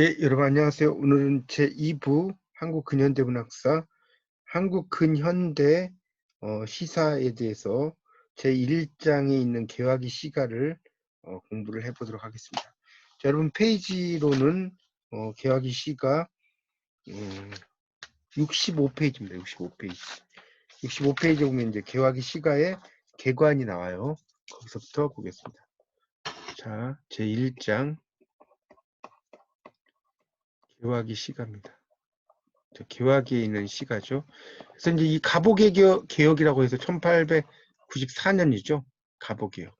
예, 여러분 안녕하세요. 오늘은 제2부 한국 근현대문학사 한국 근현대 어, 시사에 대해서 제1장에 있는 개화기 시가를 어, 공부를 해보도록 하겠습니다. 자, 여러분 페이지로는 어, 개화기 시가 음, 65페이지입니다. 65페이지. 65페이지에 보면 이제 개화기 시가의 개관이 나와요. 거기서부터 보겠습니다. 자, 제1장 개화기 시가입니다. 개화기에 있는 시가죠. 그래서 이제 이 가보개혁 개혁 이라고 해서 1894년이죠. 가보개혁.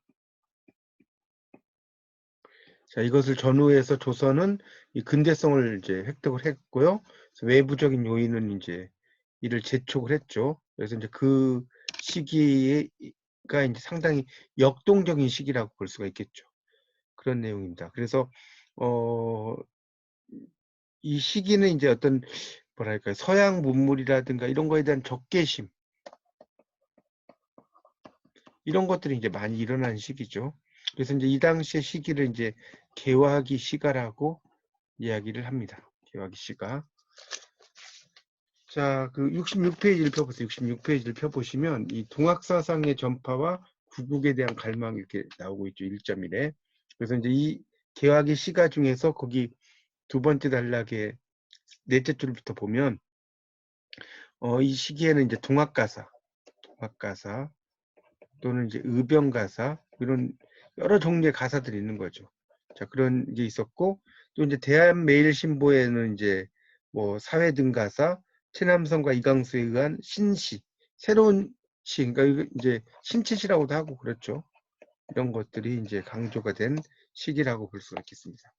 자, 이것을 전후해서 조선은 이 근대성을 이제 획득을 했고요. 외부적인 요인은 이제 이를 재촉을 했죠. 그래서 이제 그 시기가 이제 상당히 역동적인 시기라고 볼 수가 있겠죠. 그런 내용입니다. 그래서 어, 이 시기는 이제 어떤 뭐랄까 서양 문물이라든가 이런 거에 대한 적개심 이런 것들이 이제 많이 일어난 시기죠. 그래서 이제 이 당시의 시기를 이제 개화기 시가라고 이야기를 합니다. 개화기 시가. 자, 그 66페이지를 펴보세요. 66페이지를 펴보시면 이 동학사상의 전파와 구국에 대한 갈망 이렇게 나오고 있죠. 1.1에. 그래서 이제 이 개화기 시가 중에서 거기 두 번째 단락의 넷째 줄부터 보면 어, 이 시기에는 이제 동학가사, 동학가사 또는 이제 의병가사 이런 여러 종류의 가사들이 있는 거죠. 자 그런 게 있었고 또 이제 대한매일신보에는 이제 뭐 사회 등가사, 최남성과 이강수에 의한 신시, 새로운 시, 그러니까 이제 신치시라고도 하고 그렇죠. 이런 것들이 이제 강조가 된 시기라고 볼 수가 있겠습니다.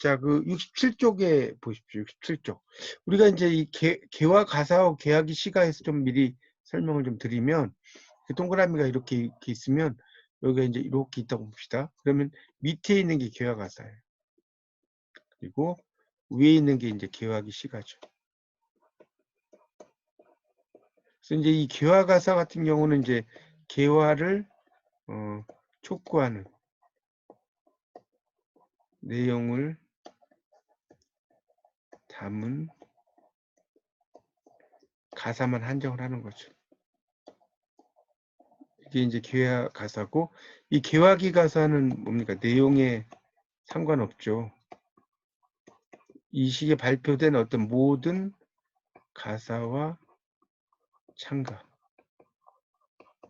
자, 그 67쪽에 보십시오. 67쪽. 우리가 이제 이 개, 개화 가사와 개화기 시가에서 좀 미리 설명을 좀 드리면 그 동그라미가 이렇게, 이렇게 있으면 여기가 이제 이렇게 있다고 봅시다. 그러면 밑에 있는 게 개화 가사예요. 그리고 위에 있는 게 이제 개화기 시가죠. 그래서 이제 이 개화 가사 같은 경우는 이제 개화를 어, 촉구하는 내용을 담은 가사만 한정을 하는 거죠. 이게 이제 개화 가사고 이 개화기 가사는 뭡니까? 내용에 상관없죠. 이 시기에 발표된 어떤 모든 가사와 창가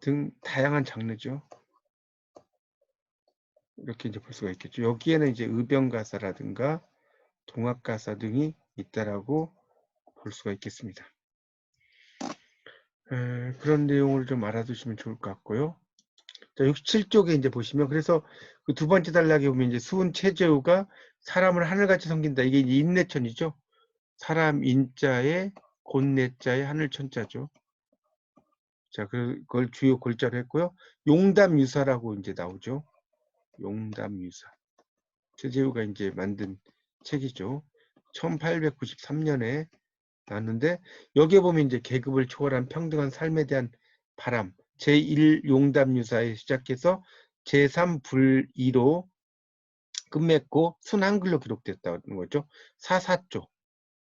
등 다양한 장르죠. 이렇게 이제 볼 수가 있겠죠. 여기에는 이제 의병가사라든가 동학가사 등이 있다라고 볼 수가 있겠습니다. 에, 그런 내용을 좀 알아두시면 좋을 것 같고요. 자, 67쪽에 이제 보시면 그래서 그 두 번째 단락에 보면 이제 수은 최재우가 사람을 하늘같이 섬긴다. 이게 인내천이죠. 사람 인자에 곤내자에 하늘천자죠. 자, 그걸 주요 골자로 했고요. 용담유사라고 이제 나오죠. 용담유사. 최재우가 이제 만든 책이죠. 1893년에 나왔는데 여기에 보면 이제 계급을 초월한 평등한 삶에 대한 바람 제1용담유사에 시작해서 제3불이로 끝맺고 순한글로 기록됐다는 거죠. 사사조.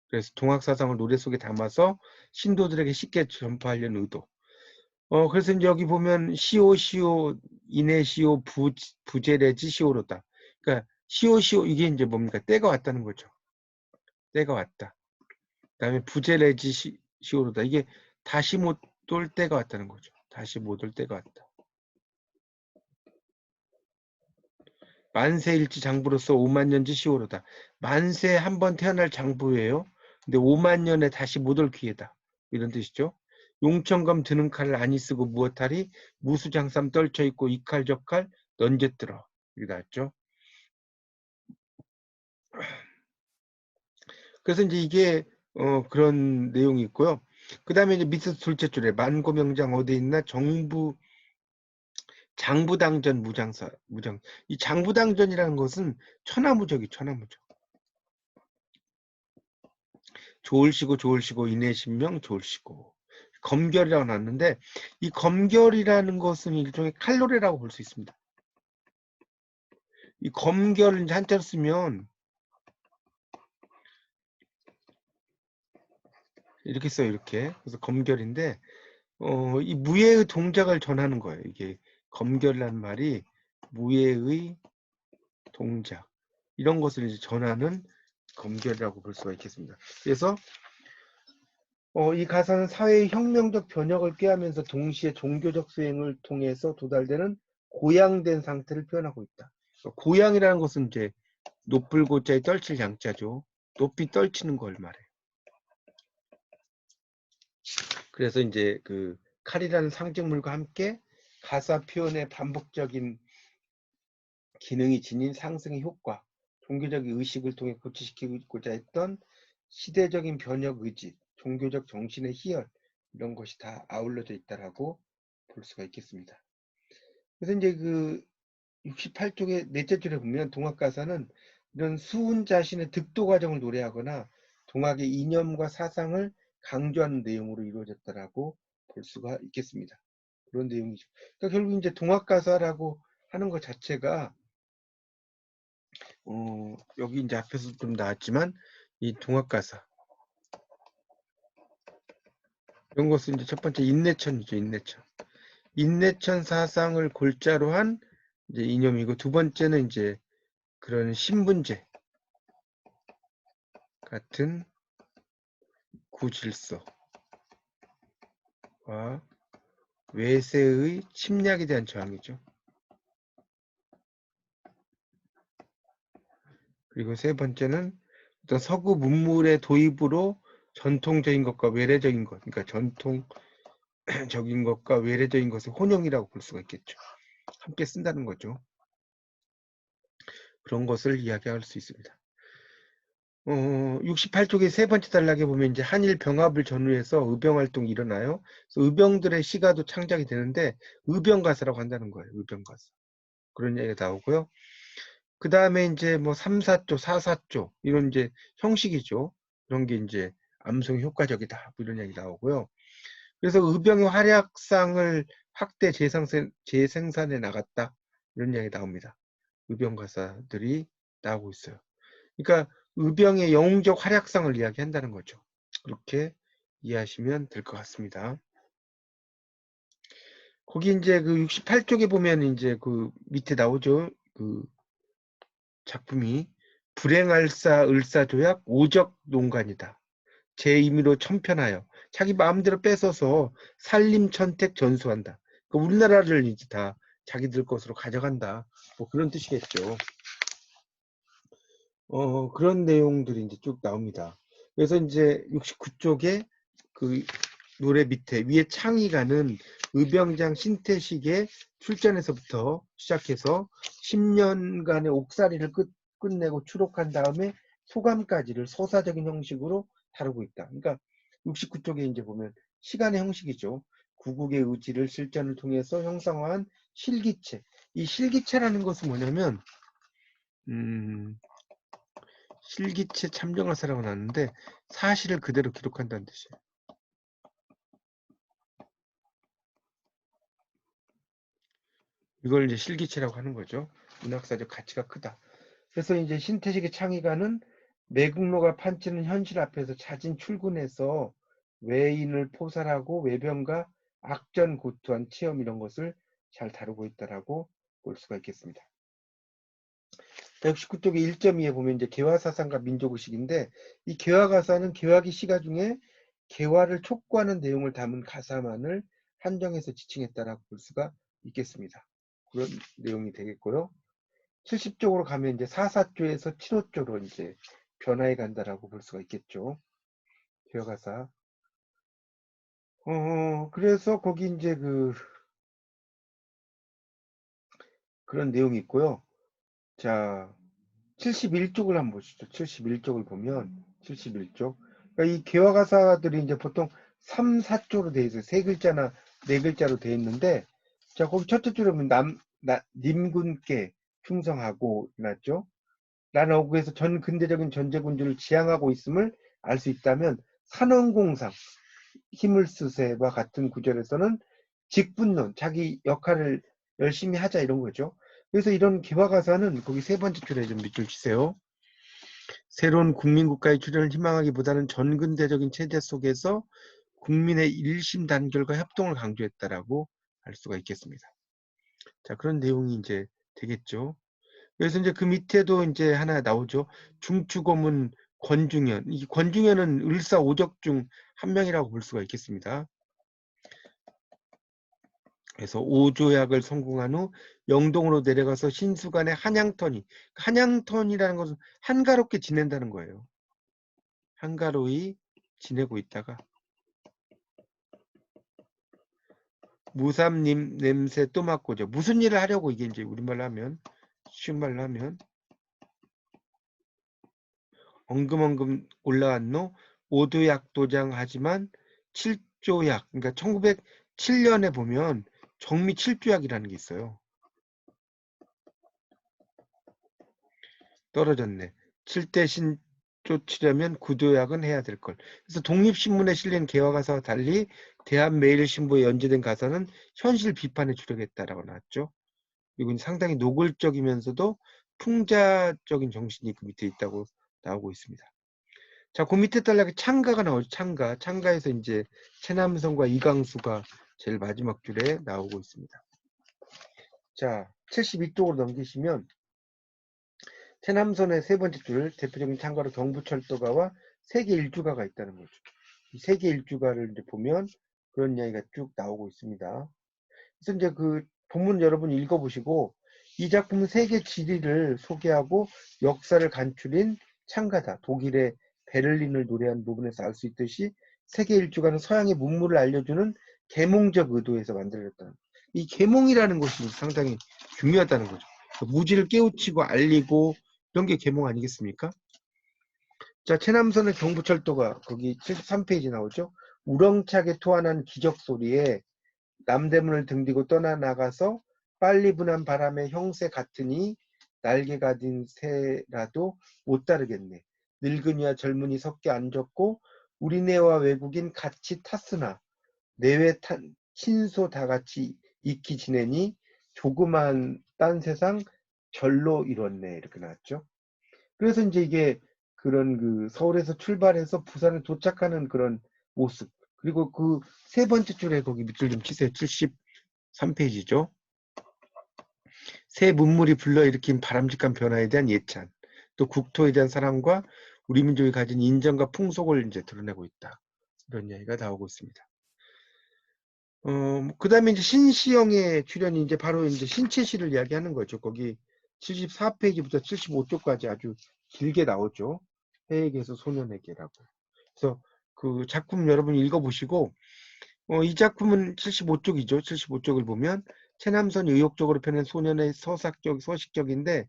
그래서 동학사상을 노래 속에 담아서 신도들에게 쉽게 전파하려는 의도. 어, 그래서 이제 여기 보면 시오, 시오, 이내 시오, 부, 부제레지 시오로다. 그러니까 시오, 시오, 이게 이제 뭡니까? 때가 왔다는 거죠. 때가 왔다. 그 다음에 부제레지 시, 시오로다. 이게 다시 못 올 때가 왔다는 거죠. 다시 못 올 때가 왔다. 만세일지 장부로서 5만 년지 시오로다. 만세 한 번 태어날 장부예요. 근데 5만 년에 다시 못 올 기회다. 이런 뜻이죠. 용천검 드는 칼을 아니 쓰고 무엇하리 무수장삼 떨쳐 있고 이 칼 저칼 넌제 들어 이게 나왔죠. 그래서 이제 이게 어, 그런 내용이 있고요. 그 다음에 이제 밑에서 둘째 줄에 만고명장 어디 있나 정부 장부당전 무장사 무장 이 장부당전이라는 것은 천하무적이 천하무적 좋을시고 좋을시고 인내신명 좋을시고 검결이라고 나왔는데 이 검결이라는 것은 일종의 칼로리라고 볼 수 있습니다. 이 검결을 한자로 쓰면 이렇게 써요, 이렇게. 그래서 검결인데, 어, 이 무예의 동작을 전하는 거예요. 이게 검결이라는 말이 무예의 동작. 이런 것을 이제 전하는 검결이라고 볼 수가 있겠습니다. 그래서 어, 이 가사는 사회의 혁명적 변혁을 꾀하면서 동시에 종교적 수행을 통해서 도달되는 고양된 상태를 표현하고 있다. 그러니까 고양이라는 것은 이제 높을 고자에 떨칠 양자죠. 높이 떨치는 걸 말해. 그래서 이제 그 칼이라는 상징물과 함께 가사 표현의 반복적인 기능이 지닌 상승의 효과, 종교적 의식을 통해 고치시키고자 했던 시대적인 변혁 의지, 종교적 정신의 희열 이런 것이 다 아울러져 있다라고 볼 수가 있겠습니다. 그래서 이제 그 68쪽의 넷째 줄에 보면 동학 가사는 이런 수훈 자신의 득도 과정을 노래하거나 동학의 이념과 사상을 강조하는 내용으로 이루어졌다라고 볼 수가 있겠습니다. 그런 내용이죠. 그러니까 결국 이제 동학가사라고 하는 것 자체가 어, 여기 이제 앞에서 좀 나왔지만 이 동학가사 이런 것은 이제 첫 번째 인내천이죠, 인내천. 인내천 사상을 골자로 한 이제 이념이고 두 번째는 이제 그런 신분제 같은 구질서와 외세의 침략에 대한 저항이죠. 그리고 세 번째는 어떤 서구 문물의 도입으로 전통적인 것과 외래적인 것, 그러니까 전통적인 것과 외래적인 것의 혼용이라고 볼 수가 있겠죠. 함께 쓴다는 거죠. 그런 것을 이야기할 수 있습니다. 어, 68쪽의 세 번째 단락에 보면 이제 한일 병합을 전후해서 의병 활동이 일어나요. 그래서 의병들의 시가도 창작이 되는데 의병 가사라고 한다는 거예요. 의병 가사. 그런 얘기가 나오고요. 그 다음에 이제 뭐 3, 4조, 4, 4조 이런 이제 형식이죠. 그런 게 이제 암송이 효과적이다. 뭐 이런 얘기 나오고요. 그래서 의병의 활약상을 확대 재생산, 재생산해 나갔다. 이런 이야기 나옵니다. 의병 가사들이 나오고 있어요. 그러니까 의병의 영웅적 활약상을 이야기한다는 거죠. 그렇게 이해하시면 될 것 같습니다. 거기 이제 그 68쪽에 보면 이제 그 밑에 나오죠. 그 작품이 불행할사 을사조약 오적 농간이다. 제 임의로 천편하여 자기 마음대로 뺏어서 살림 천택 전수한다. 그 우리나라를 이제 다 자기들 것으로 가져간다. 뭐 그런 뜻이겠죠. 어, 그런 내용들이 이제 쭉 나옵니다. 그래서 이제 69쪽에 그 노래 밑에 위에 창의가는 의병장 신태식의 출전에서부터 시작해서 10년간의 옥살이를 끝, 끝내고 추록한 다음에 소감까지를 서사적인 형식으로 다루고 있다. 그러니까 69쪽에 이제 보면 시간의 형식이죠. 구국의 의지를 실전을 통해서 형성한 실기체. 이 실기체라는 것은 뭐냐면 음, 실기체 참정하사라고 나왔는데 사실을 그대로 기록한다는 뜻이에요. 이걸 이제 실기체라고 하는 거죠. 문학사적 가치가 크다. 그래서 이제 신태식의 창의가는 매국노가 판치는 현실 앞에서 자진 출근해서 외인을 포살하고 외병과 악전 고투한 체험 이런 것을 잘 다루고 있다라고 볼 수가 있겠습니다. 169쪽의 1.2에 보면 이제 개화사상과 민족의식인데 이 개화가사는 개화기 시가 중에 개화를 촉구하는 내용을 담은 가사만을 한정해서 지칭했다라고 볼 수가 있겠습니다. 그런 내용이 되겠고요. 70쪽으로 가면 이제 44조에서 7호조로 이제 변화해 간다라고 볼 수가 있겠죠. 개화가사. 어, 그래서 거기 이제 그 그런 내용이 있고요. 자, 71쪽을 한번 보시죠. 71쪽을 보면 71쪽. 그러니까 이 개화 가사들이 이제 보통 3, 4조로 되어 있어요. 세 글자나 네 글자로 되어 있는데 자, 거기 첫째 줄에 보면 남, 나, 님군께 충성하고 났죠. 라는 어구에서 전 근대적인 전제군주를 지향하고 있음을 알 수 있다면 산원공상 힘을 쓰세와 같은 구절에서는 직분론 자기 역할을 열심히 하자 이런 거죠. 그래서 이런 개화 가사는 거기 세 번째 줄에 좀 밑줄 치세요. 새로운 국민국가의 출현을 희망하기보다는 전근대적인 체제 속에서 국민의 일심 단결과 협동을 강조했다라고 할 수가 있겠습니다. 자, 그런 내용이 이제 되겠죠. 그래서 이제 그 밑에도 이제 하나 나오죠. 중추고문 권중현. 이 권중현은 을사 오적 중 한 명이라고 볼 수가 있겠습니다. 그래서 오조약을 성공한 후 영동으로 내려가서 신수간의 한양턴이 한양턴이라는 것은 한가롭게 지낸다는 거예요. 한가로이 지내고 있다가 무삼님 냄새 또 맡고 죠. 무슨 일을 하려고 이게 이제 우리말로 하면 쉬운 말로 하면 엉금엉금 올라왔노 오도약도장 하지만 7조약 그러니까 1907년에 보면 정미 7조약이라는 게 있어요. 떨어졌네. 7대 신조치려면 구조약은 해야 될 걸. 그래서 독립신문에 실린 개화 가사와 달리 대한매일신보에 연재된 가사는 현실 비판에 주력했다라고 나왔죠. 이건 상당히 노골적이면서도 풍자적인 정신이 그 밑에 있다고 나오고 있습니다. 자, 그 밑에 딸락에 창가가 나오죠. 창가. 창가에서 이제 최남성과 이강수가 제일 마지막 줄에 나오고 있습니다. 자, 72쪽으로 넘기시면 최남선의 세 번째 줄 대표적인 창가로 경부철도가와 세계 일주가가 있다는 거죠. 이 세계 일주가를 이제 보면 그런 이야기가 쭉 나오고 있습니다. 그래서 이제 그 본문 여러분 읽어보시고 이 작품은 세계 지리를 소개하고 역사를 간추린 창가다. 독일의 베를린을 노래한 부분에서 알 수 있듯이 세계 일주가는 서양의 문물을 알려주는 계몽적 의도에서 만들어졌다. 이 계몽이라는 것이 상당히 중요하다는 거죠. 무지를 깨우치고 알리고 이런 게 계몽 아니겠습니까? 자, 최남선의 경부철도가 거기 73페이지 나오죠. 우렁차게 토하는 기적 소리에 남대문을 등디고 떠나 나가서 빨리 분한 바람의 형세 같으니 날개 가진 새라도 못 따르겠네. 늙은이와 젊은이 섞여 앉았고 우리네와 외국인 같이 탔으나 내외 탄 친소 다 같이 익히 지내니 조그만 딴 세상 절로 이뤘네 이렇게 나왔죠. 그래서 이제 이게 그런 그 서울에서 출발해서 부산에 도착하는 그런 모습 그리고 그 세 번째 줄에 거기 밑줄 좀 치세요. 73페이지죠. 새 문물이 불러일으킨 바람직한 변화에 대한 예찬 또 국토에 대한 사랑과 우리 민족이 가진 인정과 풍속을 이제 드러내고 있다. 이런 이야기가 나오고 있습니다. 어, 그 다음에 이제 신시영의 출연이 이제 바로 이제 신채시를 이야기하는 거죠. 거기 74페이지부터 75쪽까지 아주 길게 나오죠. 해에게서 소년에게라고. 그래서 그 작품 여러분 읽어보시고, 어, 이 작품은 75쪽이죠. 75쪽을 보면, 최남선이 의욕적으로 펴낸 소년의 서삭적, 서식적인데,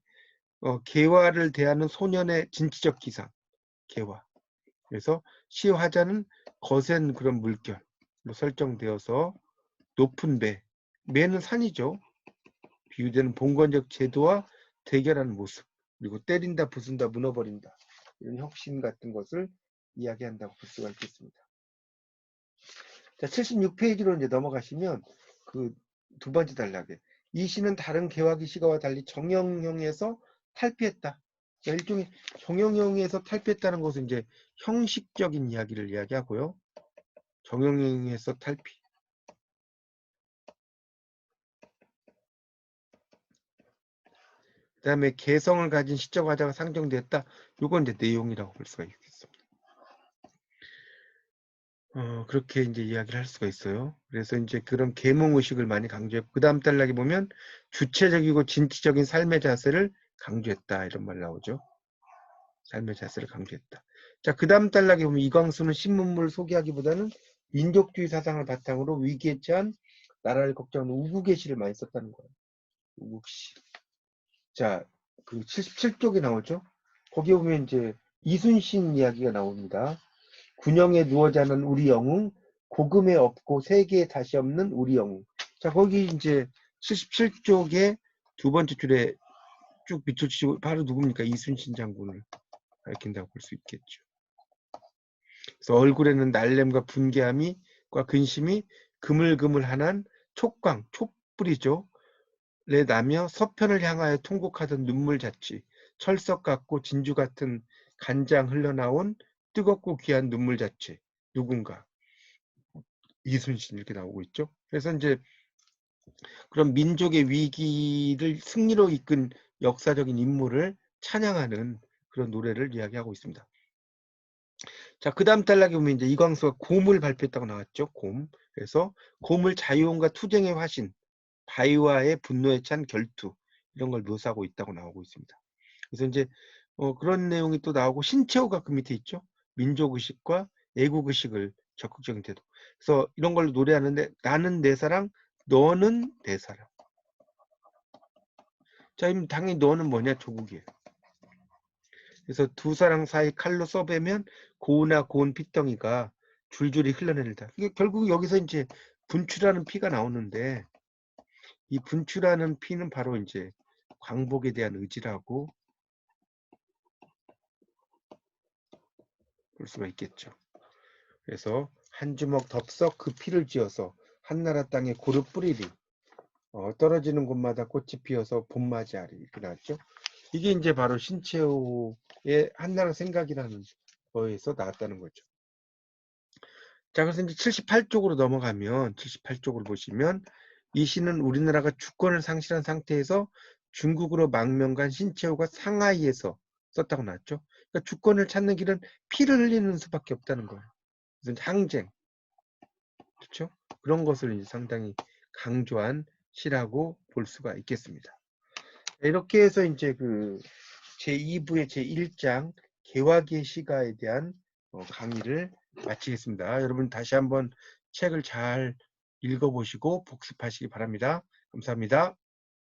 어, 개화를 대하는 소년의 진취적 기상, 개화. 그래서 시 화자는 거센 그런 물결로 설정되어서 높은 배, 매는 산이죠. 비유되는 봉건적 제도와 대결하는 모습, 그리고 때린다, 부순다, 무너버린다 이런 혁신 같은 것을 이야기한다고 볼 수가 있겠습니다. 자, 76페이지로 이제 넘어가시면 그 두 번째 단락에 이 시는 다른 개화기 시가와 달리 정형형에서 탈피했다. 자, 일종의 정형형에서 탈피했다는 것은 이제 형식적인 이야기를 이야기하고요. 정형형에서 탈피. 그 다음에 개성을 가진 시적 화자가 상정됐다. 요건 이제 내용이라고 볼 수가 있겠습니다. 어, 그렇게 이제 이야기를 할 수가 있어요. 그래서 이제 그런 계몽 의식을 많이 강조했고, 그 다음 단락에 보면 주체적이고 진취적인 삶의 자세를 강조했다. 이런 말 나오죠. 삶의 자세를 강조했다. 자, 그 다음 단락에 보면 이광수는 신문물을 소개하기보다는 민족주의 사상을 바탕으로 위기에 처한 나라를 걱정하는 우국의 시를 많이 썼다는 거예요. 우국시. 자, 그 77쪽에 나오죠. 거기에 보면 이제 이순신 이야기가 나옵니다. 군영에 누워 자는 우리 영웅, 고금에 없고 세계에 다시 없는 우리 영웅. 자, 거기 이제 77쪽에 두 번째 줄에 쭉 비춰주시고 바로 누굽니까? 이순신 장군을 밝힌다고 볼 수 있겠죠. 그래서 얼굴에는 날렘과 분개함이과 근심이 그물그물한한 촉광, 촛불이죠. 내 나며 서편을 향하여 통곡하던 눈물 자취, 철석 같고 진주 같은 간장 흘러나온 뜨겁고 귀한 눈물 자체 누군가 이순신 이렇게 나오고 있죠. 그래서 이제 그런 민족의 위기를 승리로 이끈 역사적인 인물을 찬양하는 그런 노래를 이야기하고 있습니다. 자, 그 다음 단락에 보면 이제 이광수가 곰을 발표했다고 나왔죠. 곰. 그래서 곰을 자유혼과 투쟁의 화신, 바위와의 분노에 찬 결투 이런 걸 묘사하고 있다고 나오고 있습니다. 그래서 이제 어, 그런 내용이 또 나오고 신체호가 그 밑에 있죠. 민족의식과 애국의식을 적극적인 태도. 그래서 이런 걸로 노래하는데 나는 내 사랑, 너는 내 사랑. 자, 당연히 너는 뭐냐? 조국이에요. 그래서 두 사랑 사이 칼로 써배면 고우나 고운 피덩이가 줄줄이 흘러내린다. 이게 결국 여기서 이제 분출하는 피가 나오는데 이 분출하는 피는 바로 이제 광복에 대한 의지라고 볼 수가 있겠죠. 그래서 한 주먹 덥석 그 피를 지어서 한나라 땅에 고루 뿌리리 어, 떨어지는 곳마다 꽃이 피어서 봄맞이하리 이렇게 나왔죠. 이게 이제 바로 신채호의 한나라 생각이라는 거에서 나왔다는 거죠. 자, 그래서 이제 78쪽으로 넘어가면 78쪽으로 보시면 이 시는 우리나라가 주권을 상실한 상태에서 중국으로 망명간 신채호가 상하이에서 썼다고 나왔죠. 그러니까 주권을 찾는 길은 피를 흘리는 수밖에 없다는 거예요. 그래서 항쟁, 그렇죠? 그런 것을 상당히 강조한 시라고 볼 수가 있겠습니다. 이렇게 해서 이제 그 제2부의 제1장 개화기의 시가에 대한 어, 강의를 마치겠습니다. 여러분 다시 한번 책을 잘 읽어보시고 복습하시기 바랍니다. 감사합니다.